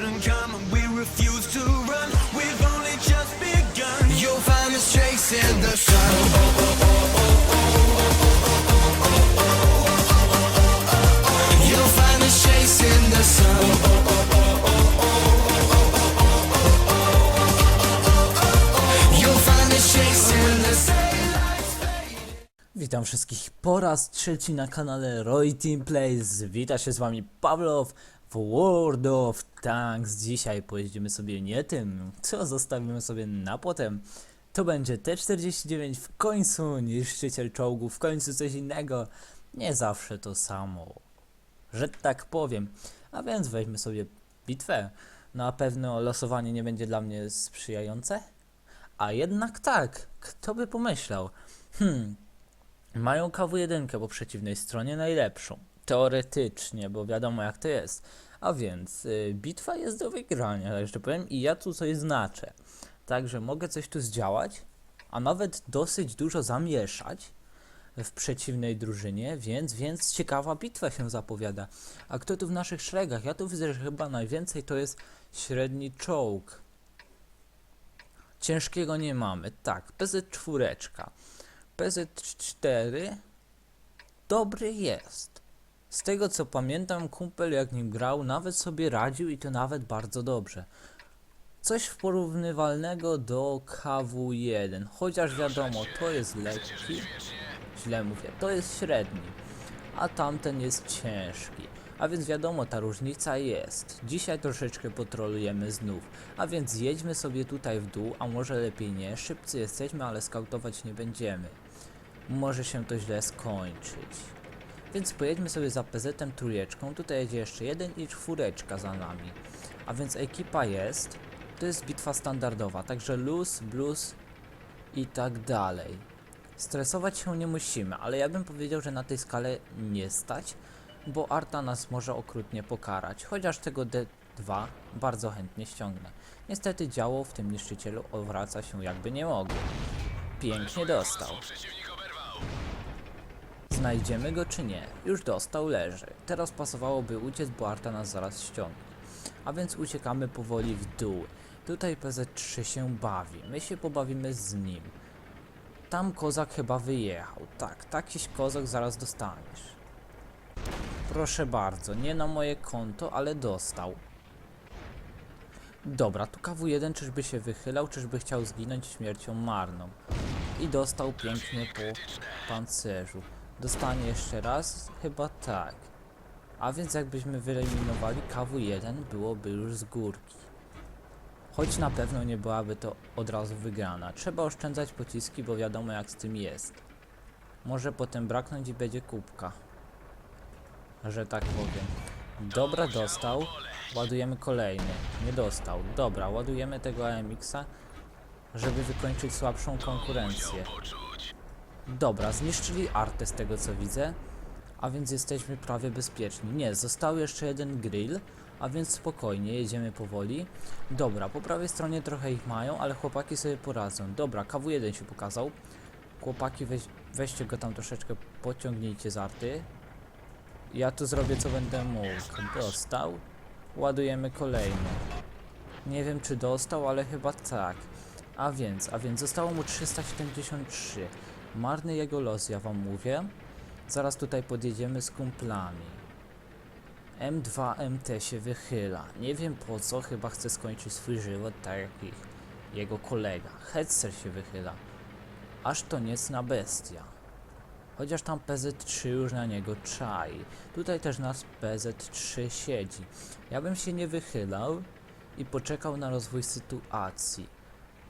and we refuse to run. We've only just begun. You'll find us chasing the sun. You'll find us chasing the sun. Witam wszystkich po raz trzeci na kanale Roy Team Plays. Wita się z wami Pawlow World of Tanks. Dzisiaj pojeździmy sobie nie tym, co zostawimy sobie na potem. To będzie T-49 w końcu, niszczyciel czołgów, w końcu coś innego. Nie zawsze to samo, że tak powiem. A więc weźmy sobie bitwę. Na pewno losowanie nie będzie dla mnie sprzyjające. A jednak tak, kto by pomyślał. Hmm, mają KW1 po przeciwnej stronie najlepszą. Teoretycznie, bo wiadomo jak to jest. A więc y, bitwa jest do wygrania, tak jeszcze powiem, i ja tu coś znaczę. Także mogę coś tu zdziałać, a nawet dosyć dużo zamieszać w przeciwnej drużynie, więc, więc ciekawa bitwa się zapowiada. A kto tu w naszych szeregach? Ja tu widzę, że chyba najwięcej to jest średni czołg. Ciężkiego nie mamy. Tak, PZ4. PZ4 dobry jest. Z tego co pamiętam, kumpel jak nim grał, nawet sobie radził i to nawet bardzo dobrze. Coś porównywalnego do KW1, chociaż wiadomo, to jest lekki, źle mówię, to jest średni, a tamten jest ciężki. A więc wiadomo, ta różnica jest. Dzisiaj troszeczkę potrolujemy znów. A więc jedźmy sobie tutaj w dół, a może lepiej nie. Szybcy jesteśmy, ale skautować nie będziemy. Może się to źle skończyć. Więc pojedźmy sobie za PZ-em trójeczką. Tutaj jedzie jeszcze jeden i czwóreczka za nami. A więc ekipa jest. To jest bitwa standardowa, także luz, blues i tak dalej. Stresować się nie musimy, ale ja bym powiedział, że na tej skale nie stać, bo Arta nas może okrutnie pokarać, chociaż tego D2 bardzo chętnie ściągnę. Niestety działo w tym niszczycielu odwraca się jakby nie mogło. Pięknie dostał. Znajdziemy go czy nie? Już dostał, leży. Teraz pasowałoby uciec, bo Arta nas zaraz ściągnie. A więc uciekamy powoli w dół. Tutaj PZ3 się bawi, my się pobawimy z nim. Tam kozak chyba wyjechał. Tak, takiś kozak zaraz dostaniesz. Proszę bardzo, nie na moje konto, ale dostał. Dobra, tu KW1 czyżby się wychylał, czyżby chciał zginąć śmiercią marną. I dostał pięknie po pancerzu. Dostanie jeszcze raz? Chyba tak. A więc jakbyśmy wyeliminowali KW1, byłoby już z górki. Choć na pewno nie byłaby to od razu wygrana. Trzeba oszczędzać pociski, bo wiadomo jak z tym jest. Może potem braknąć i będzie kubka. Że tak powiem. Dobra, dostał. Ładujemy kolejny. Nie dostał. Dobra, ładujemy tego AMX-a, żeby wykończyć słabszą konkurencję. Dobra, zniszczyli artę z tego co widzę, a więc jesteśmy prawie bezpieczni. Nie, został jeszcze jeden grill, a więc spokojnie, jedziemy powoli. Dobra, po prawej stronie trochę ich mają, ale chłopaki sobie poradzą. Dobra, KW1 się pokazał. Chłopaki, weź, weźcie go tam troszeczkę, pociągnijcie z arty. Ja tu zrobię co będę mógł. Dostał. Ładujemy kolejny. Nie wiem czy dostał, ale chyba tak. A więc, a więc zostało mu 373. Marny jego los, ja wam mówię. Zaraz tutaj podjedziemy z kumplami. M2MT się wychyla. Nie wiem po co, chyba chce skończyć swój żywot tak jak ich, jego kolega. Hetzer się wychyla. Aż to niecna bestia. Chociaż tam PZ3 już na niego czai. Tutaj też nas PZ3 siedzi. Ja bym się nie wychylał i poczekał na rozwój sytuacji.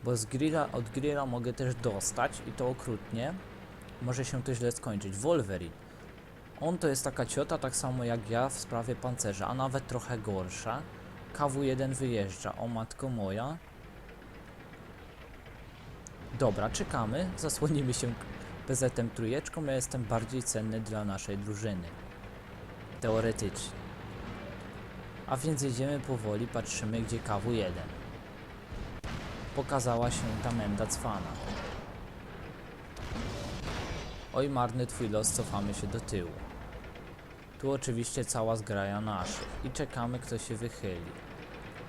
Bo z grilla, od grilla mogę też dostać i to okrutnie. Może się to źle skończyć. Wolverine. On to jest taka ciota, tak samo jak ja w sprawie pancerza, a nawet trochę gorsza. KW1 wyjeżdża, o matko moja. Dobra, czekamy, zasłonimy się PZ-em trójeczką, ja jestem bardziej cenny dla naszej drużyny. Teoretycznie. A więc jedziemy powoli, patrzymy gdzie KW1. Pokazała się ta menda cwana. Oj marny twój los, cofamy się do tyłu. Tu oczywiście cała zgraja naszych i czekamy kto się wychyli.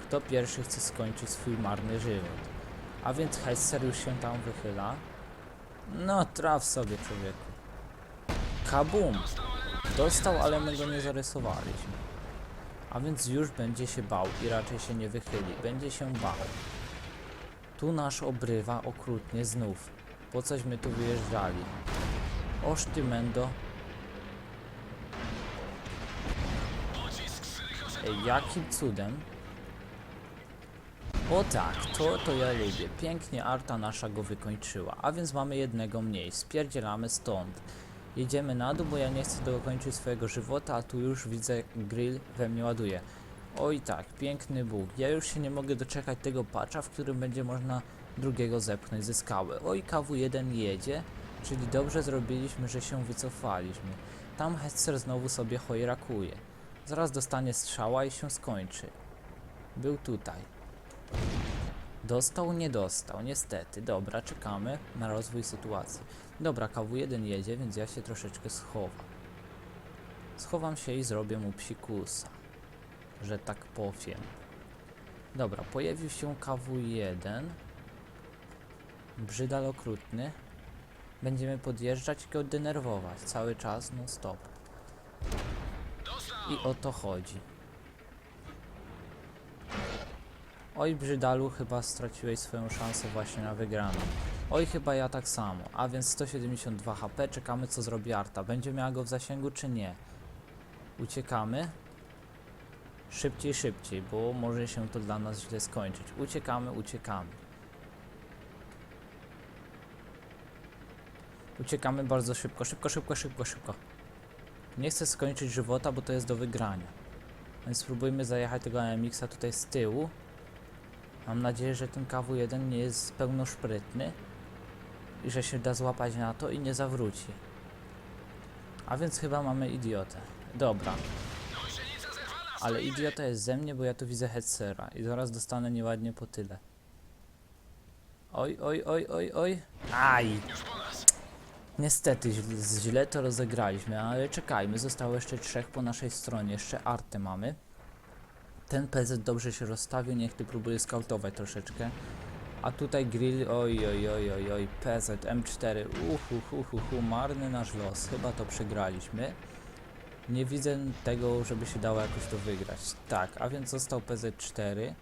kto pierwszy chce skończyć swój marny żywot. A więc Hesser już się tam wychyla. No, traf sobie człowieku. Kabum! Dostał, ale my go nie zarysowaliśmy. A więc już będzie się bał i raczej się nie wychyli. Będzie się bał. Tu nasz obrywa okrutnie znów. Po cośmy tu wyjeżdżali. Oż ty mendo. Ej, jakim cudem? O tak, to to ja lubię. Pięknie Arta nasza go wykończyła. A więc mamy jednego mniej. Spierdzielamy stąd. Jedziemy na dół, bo ja nie chcę dokończyć swojego żywota, a tu już widzę grill we mnie ładuje. Oj tak, piękny Bóg. Ja już się nie mogę doczekać tego patcha, w którym będzie można drugiego zepchnąć ze skały. Oj, KW1 jedzie, czyli dobrze zrobiliśmy, że się wycofaliśmy. Tam Hetzer znowu sobie chojrakuje. Zaraz dostanie strzała i się skończy. Był tutaj. Dostał, nie dostał, niestety. Dobra, czekamy na rozwój sytuacji. Dobra, KW1 jedzie, więc ja się troszeczkę schowam. Schowam się i zrobię mu psikusa, że tak powiem. Dobra, pojawił się KW1. Brzydal okrutny. Będziemy podjeżdżać i go denerwować cały czas, no stop. I o to chodzi. Oj, Brzydalu, chyba straciłeś swoją szansę właśnie na wygraną. Oj, chyba ja tak samo. A więc 172 HP, czekamy co zrobi Arta. Będzie miała go w zasięgu czy nie? Uciekamy. Szybciej, szybciej, bo może się to dla nas źle skończyć. Uciekamy, uciekamy. Uciekamy bardzo szybko, szybko, szybko, szybko, szybko. Nie chcę skończyć żywota, bo to jest do wygrania. Więc spróbujmy zajechać tego AMX-a tutaj z tyłu. Mam nadzieję, że ten KW1 nie jest pełnoszprytny i że się da złapać na to i nie zawróci. A więc chyba mamy idiotę. Dobra. Ale idiota jest ze mnie, bo ja tu widzę headsera i zaraz dostanę nieładnie po tyle. Oj, oj, oj, oj, oj. Aj! Niestety źle, to rozegraliśmy, ale czekajmy, zostało jeszcze trzech po naszej stronie, jeszcze Artę mamy. Ten PZ dobrze się rozstawił, niech ty próbuje skautować troszeczkę. A tutaj grill, oj, oj, oj, oj, oj, PZ, M4, uhu, hu, hu, hu, marny nasz los, chyba to przegraliśmy. Nie widzę tego, żeby się dało jakoś to wygrać. Tak, a więc został PZ4.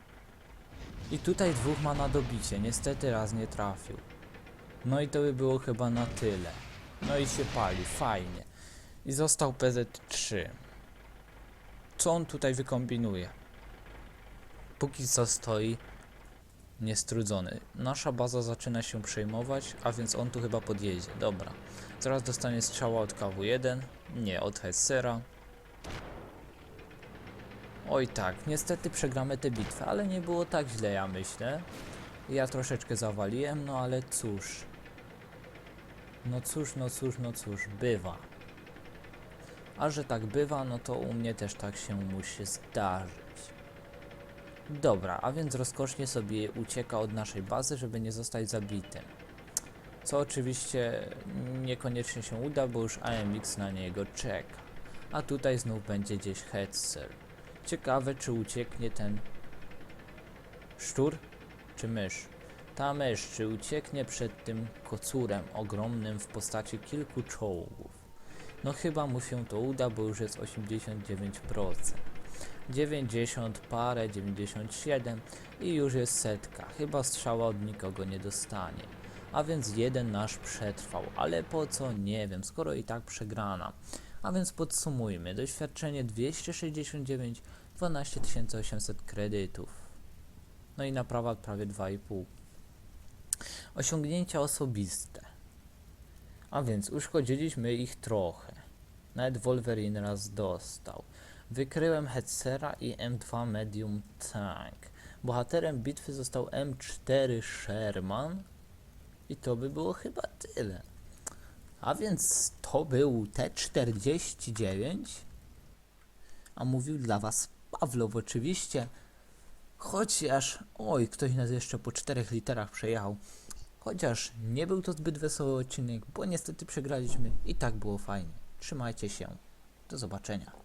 I tutaj dwóch ma na dobicie, niestety raz nie trafił. No i to by było chyba na tyle. No i się pali, fajnie. I został PZ3. Co on tutaj wykombinuje? Póki co stoi niestrudzony. Nasza baza zaczyna się przejmować, a więc on tu chyba podjedzie. Dobra. Zaraz dostanie strzała od KW1. Nie, od Hessera. Oj tak, niestety przegramy tę bitwę, ale nie było tak źle, ja myślę. Ja troszeczkę zawaliłem, no ale cóż. No cóż, no cóż, no cóż, bywa. A że tak bywa, no to u mnie też tak się musi zdarzyć. Dobra, a więc rozkosznie sobie ucieka od naszej bazy, żeby nie zostać zabitym. Co oczywiście niekoniecznie się uda, bo już AMX na niego czeka. A tutaj znów będzie gdzieś Hetzer. Ciekawe, czy ucieknie ten szczur czy mysz. Ta mysz, czy ucieknie przed tym kocurem ogromnym w postaci kilku czołgów. No chyba mu się to uda, bo już jest 89%. 90 parę, 97 i już jest setka. Chyba strzała od nikogo nie dostanie. A więc jeden nasz przetrwał, ale po co? Nie wiem, skoro i tak przegrana. A więc podsumujmy. Doświadczenie 269, 12 800 kredytów. No i naprawa prawie 2,5. Osiągnięcia osobiste. A więc uszkodziliśmy ich trochę. Nawet Wolverine raz dostał. Wykryłem Hetzera i M2 Medium Tank. Bohaterem bitwy został M4 Sherman. I to by było chyba tyle. A więc to był T49. A mówił dla was Pawlow oczywiście. Chociaż, oj, ktoś nas jeszcze po czterech literach przejechał. Chociaż nie był to zbyt wesoły odcinek, bo niestety przegraliśmy i tak było fajnie. Trzymajcie się. Do zobaczenia.